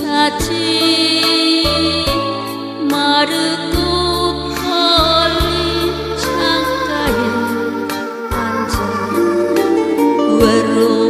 찾지 마르고 헐린 창가에 앉아. 외로워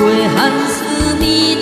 武汉思密